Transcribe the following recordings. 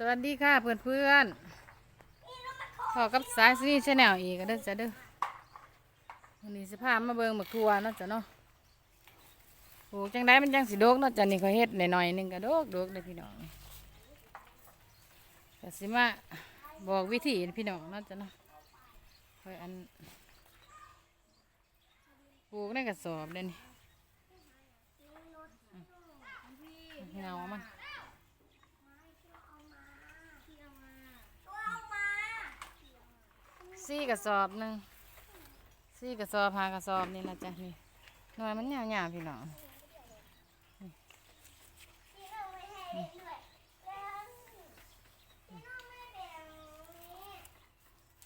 สวัสดีค่ะเพื่อนเพื่อนๆพอกับสายซีชแนลอีกก็เด้อจ้ะเด้อวันนี้สิพามาเบิงหมกทัวเนาะจ้ะเนาะปลูกจังได้มันจังสิโดกเนาะจ้ะนี่เขาเฮ็ดหน่อยๆหนึงก็โดกโดกเลยพี่น้องก็สิมาบอกวิธีพี่น้องเนาะจ้ะเนาะคอยอันปลูกในกระสอบเลยนี่เงามัน สี่กระสอบหนึ่งสี่กระสอบหากระสอบนี่ละจ้ะนี่หน่วยมันยาวๆพี่น้อง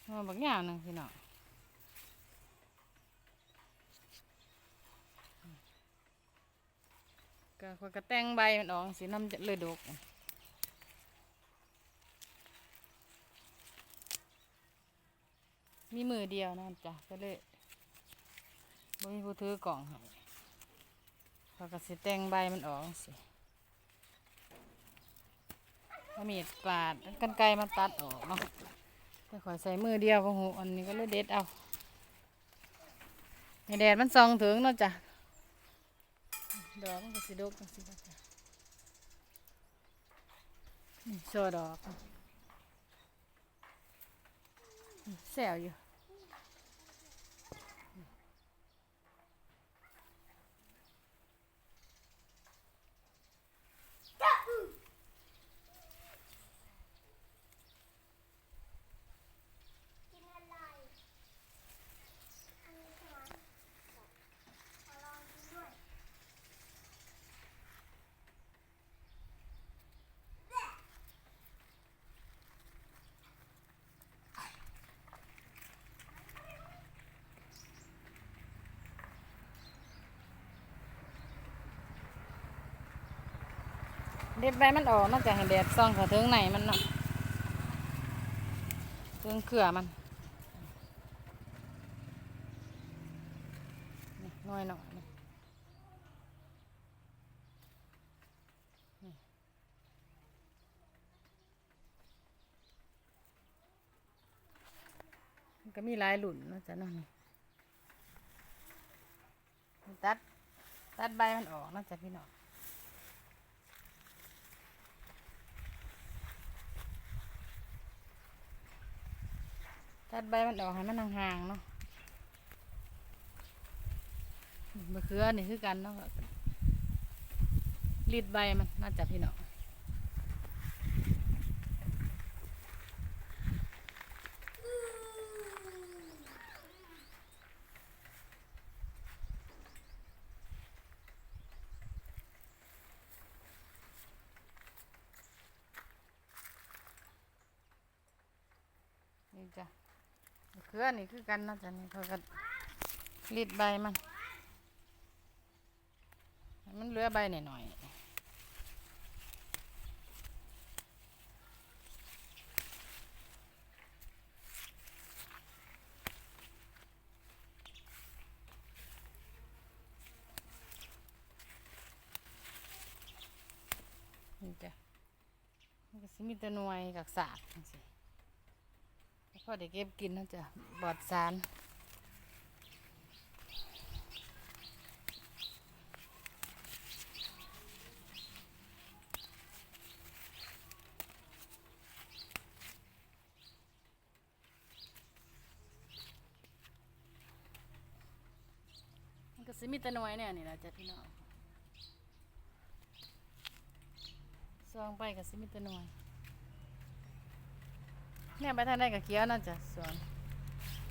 หน่วยบักยาวหนึ่งพี่น้องก็คอยกระแต่งใบมันออกสีน้ำจะเลยดก มีมือเดียวนะจ้ะก็เลยบ่มีผู้ถือกล่องให้เขาก็สิแต่งใบมันออกสิถ้ามีดปาดกันไกลมาตัดออกเนาะแต่ขอยใส่มือเดียวก็หูอันนี้ก็เลยเด็ดเอาให้แดดมันส่องถึงเนาะจ้ะดอกมันก็สิดกจังสิจ้ะนี่โชว์ดอก นี่แซว เด็ดใบมันออกนอกจากให้แดดส่องเขาถึงไหนมันเนาะถึงเขือมันน้อยหน่อยมันก็มีลายหลุนนาะจ๊ะนาะนี่ตัด ตัดใบมันออกนาะจ๊ะพี่น้อง ดใบมันออกให้มันห่างๆเนาะมะเขือนี่คือกันเนาะรีดใบมันน่าจะพี่เนาะนี่จ้ะ เขือนี่คือกันนะจ้ะนี่เขาก็รีดใบมัน มันเหลือใบหน่อยๆนี่จ้ะมันก็สิมีแต่หน่วยกับสากจังซี่ พ่อได้เก็บกินนะจ๊ะบอดสารมันก็สิมีต่หน่วยเนี่ยนี่แหละจ้ะพี่น้องซองไปก็สิมีต่หน่วย เนี่ยไปทางได้กับเกี้ยวน่าจะสวน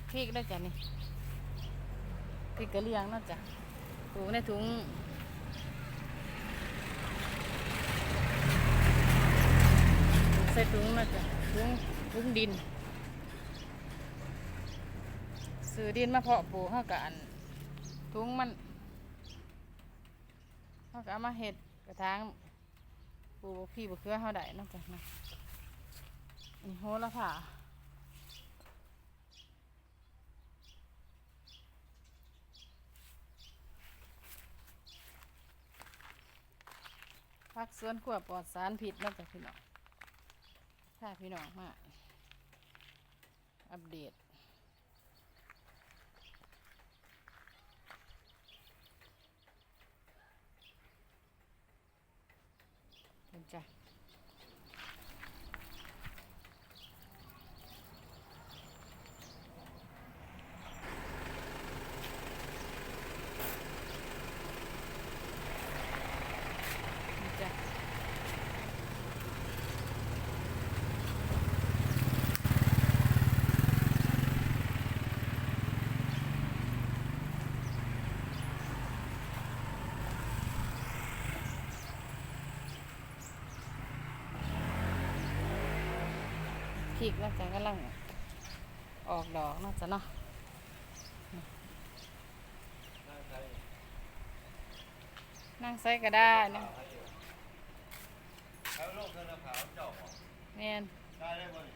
พริกได้จ้ะนี่พริกกระเลียงน่าจะปลูกในถุงใส่ถุงน่าจะถุงถุงดินซื้อดินมาเพาะปลูกเท่ากับอันถุงมันเท่ากับมาเห็ดกระถางปลูกพี่บุกเคือเท่าใดน่าจะน นี่โหระพาพักสวนขัวปลอดสารพิษนอกจากพี่น้องค่ะพี่น้องมาอัปเดตเป็นจ้ะ ริกแล้วจะกำลังออกดอกเนาจะเนาะนั่งใส่ก็ได้นะแล้วลูกเธอขาวเจ้าของแม่นได้ได้บ่นี่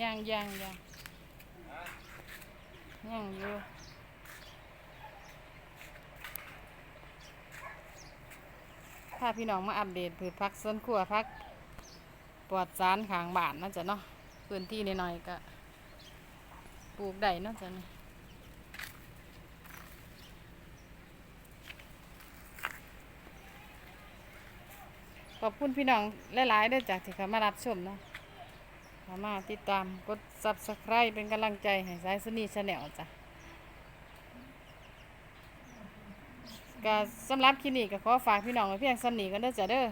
ย่างย่างย่างย่างอยู่พาพี่น้องมาอัปเดตพืชพักสวนครัวพัก ปลอดสารขางบ้านเนาจะเนาะพื้นที่นน้อยๆก็ปลูกได้เนาจะเนาะขอบคุณพี่น้องหลายๆด้วยจากที่เขามารับชมเนาะเข้ามาติดตามกด subscribe เป็นกำลังใจให้สายสนีชาแนลจ้ะก็สำหรับคลินี้ก็ขอฝากพี่น้องไว้เพียงสำนีกันเด้อจ้ะเด้อ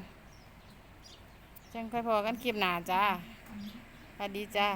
จังค่อยพอกันคลิปหน้าจ้าสวัสดีจ้า